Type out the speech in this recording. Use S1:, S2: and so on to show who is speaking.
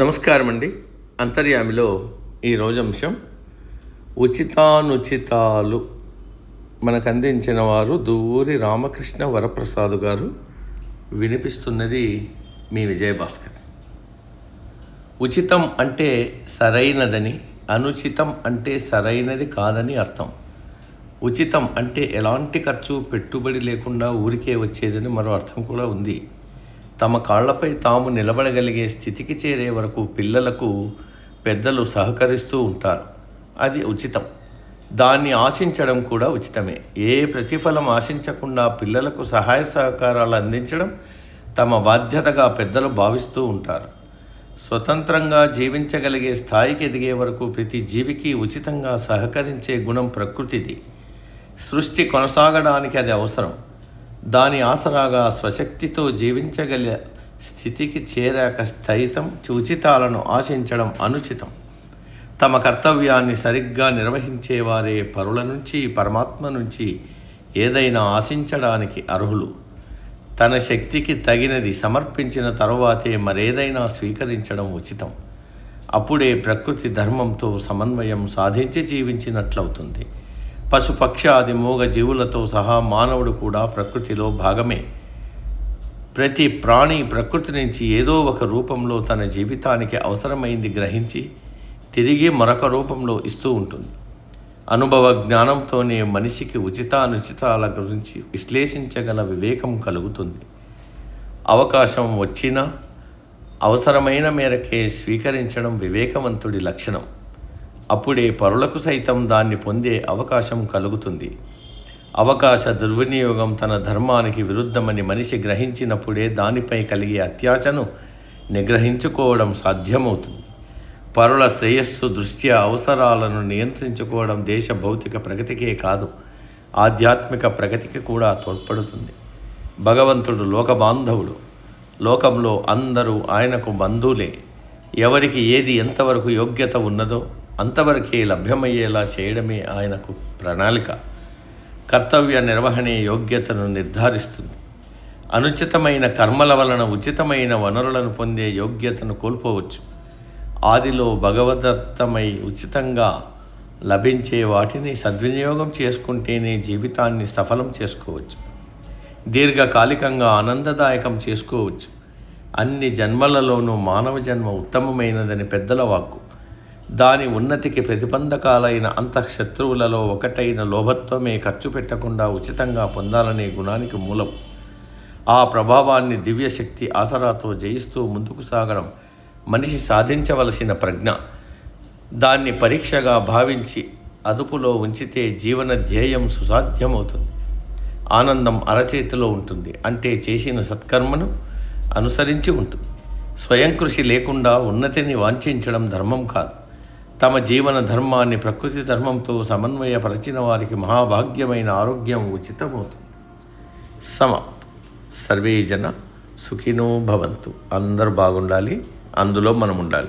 S1: నమస్కారం అండి అంతర్యామిలో ఈరోజు అంశం ఉచితానుచితాలు మనకు అందించిన వారు దూరి రామకృష్ణ వరప్రసాద్ గారు వినిపిస్తున్నది మీ విజయభాస్కర్. ఉచితం అంటే సరైనదని అనుచితం అంటే సరైనది కాదని అర్థం. ఉచితం అంటే ఎలాంటి ఖర్చు పెట్టుబడి లేకుండా ఊరికే వచ్చేదని మరో అర్థం కూడా ఉంది. తమ కాళ్ళపై తాము నిలబడగలిగే స్థితికి చేరే వరకు పిల్లలకు పెద్దలు సహకరిస్తూ ఉంటారు. అది ఉచితం. దాన్ని ఆశించడం కూడా ఉచితమే. ఏ ప్రతిఫలం ఆశించకుండా పిల్లలకు సహాయ సహకారాలు అందించడం తమ బాధ్యతగా పెద్దలు భావిస్తూ ఉంటారు. స్వతంత్రంగా జీవించగలిగే స్థాయికి ఎదిగే వరకు ప్రతి జీవికి ఉచితంగా సహకరించే గుణం ప్రకృతిది. సృష్టి కొనసాగడానికి అది అవసరం. దాని ఆసరాగా స్వశక్తితో జీవించగల స్థితికి చేరాక స్థైతం ఉచితాలను ఆశించడం అనుచితం. తమ కర్తవ్యాన్ని సరిగ్గా నిర్వహించేవారే పరుల నుంచి పరమాత్మ నుంచి ఏదైనా ఆశించడానికి అర్హులు. తన శక్తికి తగినది సమర్పించిన తరువాతే మరేదైనా స్వీకరించడం ఉచితం. అప్పుడే ప్రకృతి ధర్మంతో సమన్వయం సాధించి జీవించినట్లవుతుంది. పశుపక్షాది మూగ జీవులతో సహా మానవుడు కూడా ప్రకృతిలో భాగమే. ప్రతి ప్రాణి ప్రకృతి నుంచి ఏదో ఒక రూపంలో తన జీవితానికి అవసరమైంది గ్రహించి తిరిగి మరొక రూపంలో ఇస్తూ ఉంటుంది. అనుభవ జ్ఞానంతోనే మనిషికి ఉచితానుచితాల గురించి విశ్లేషించగల వివేకం కలుగుతుంది. అవకాశం వచ్చినా అవసరమైన మేరకే స్వీకరించడం వివేకవంతుడి లక్షణం. అప్పుడే పరులకు సైతం దాన్ని పొందే అవకాశం కలుగుతుంది. అవకాశ దుర్వినియోగం తన ధర్మానికి విరుద్ధమని మనిషి గ్రహించినప్పుడే దానిపై కలిగే అత్యాశను నిగ్రహించుకోవడం సాధ్యమవుతుంది. పరుల శ్రేయస్సు దృష్ట్యా అవసరాలను నియంత్రించుకోవడం దేశ భౌతిక ప్రగతికే కాదు ఆధ్యాత్మిక ప్రగతికి కూడా తోడ్పడుతుంది. భగవంతుడు లోకబాంధవుడు. లోకంలో అందరూ ఆయనకు బంధువులే. ఎవరికి ఏది ఎంతవరకు యోగ్యత ఉన్నదో అంతవరకే లభ్యమయ్యేలా చేయడమే ఆయనకు ప్రణాళిక. కర్తవ్య నిర్వహణే యోగ్యతను నిర్ధారిస్తుంది. అనుచితమైన కర్మల వలన ఉచితమైన వనరులను పొందే యోగ్యతను కోల్పోవచ్చు. ఆదిలో భగవదత్తమై ఉచితంగా లభించే వాటిని సద్వినియోగం చేసుకుంటేనే జీవితాన్ని సఫలం చేసుకోవచ్చు. దీర్ఘకాలికంగా ఆనందదాయకం చేసుకోవచ్చు. అన్ని జన్మలలోనూ మానవ జన్మ ఉత్తమమైనదని పెద్దల వాక్కు. దాని ఉన్నతికి ప్రతిబంధకాలైన అంతఃశత్రువులలో ఒకటైన లోభత్వమే ఖర్చు పెట్టకుండా ఉచితంగా పొందాలనే గుణానికి మూలం. ఆ ప్రభావాన్ని దివ్యశక్తి ఆసరాతో జయిస్తూ ముందుకు సాగడం మనిషి సాధించవలసిన ప్రజ్ఞ. దాన్ని పరీక్షగా భావించి అదుపులో ఉంచితే జీవన ధ్యేయం సుసాధ్యమవుతుంది. ఆనందం అరచేతిలో ఉంటుంది. అంటే చేసిన సత్కర్మను అనుసరించి ఉంటుంది. స్వయం కృషి లేకుండా ఉన్నతిని వాంఛించడం ధర్మం కాదు. తమ జీవన ధర్మాన్ని ప్రకృతి ధర్మంతో సమన్వయపరిచిన వారికి మహాభాగ్యమైన ఆరోగ్యం ఉచితమవుతుంది. సమాప్తం. సర్వే జన సుఖినో భవంతు. అందరూ బాగుండాలి. అందులో మనం ఉండాలి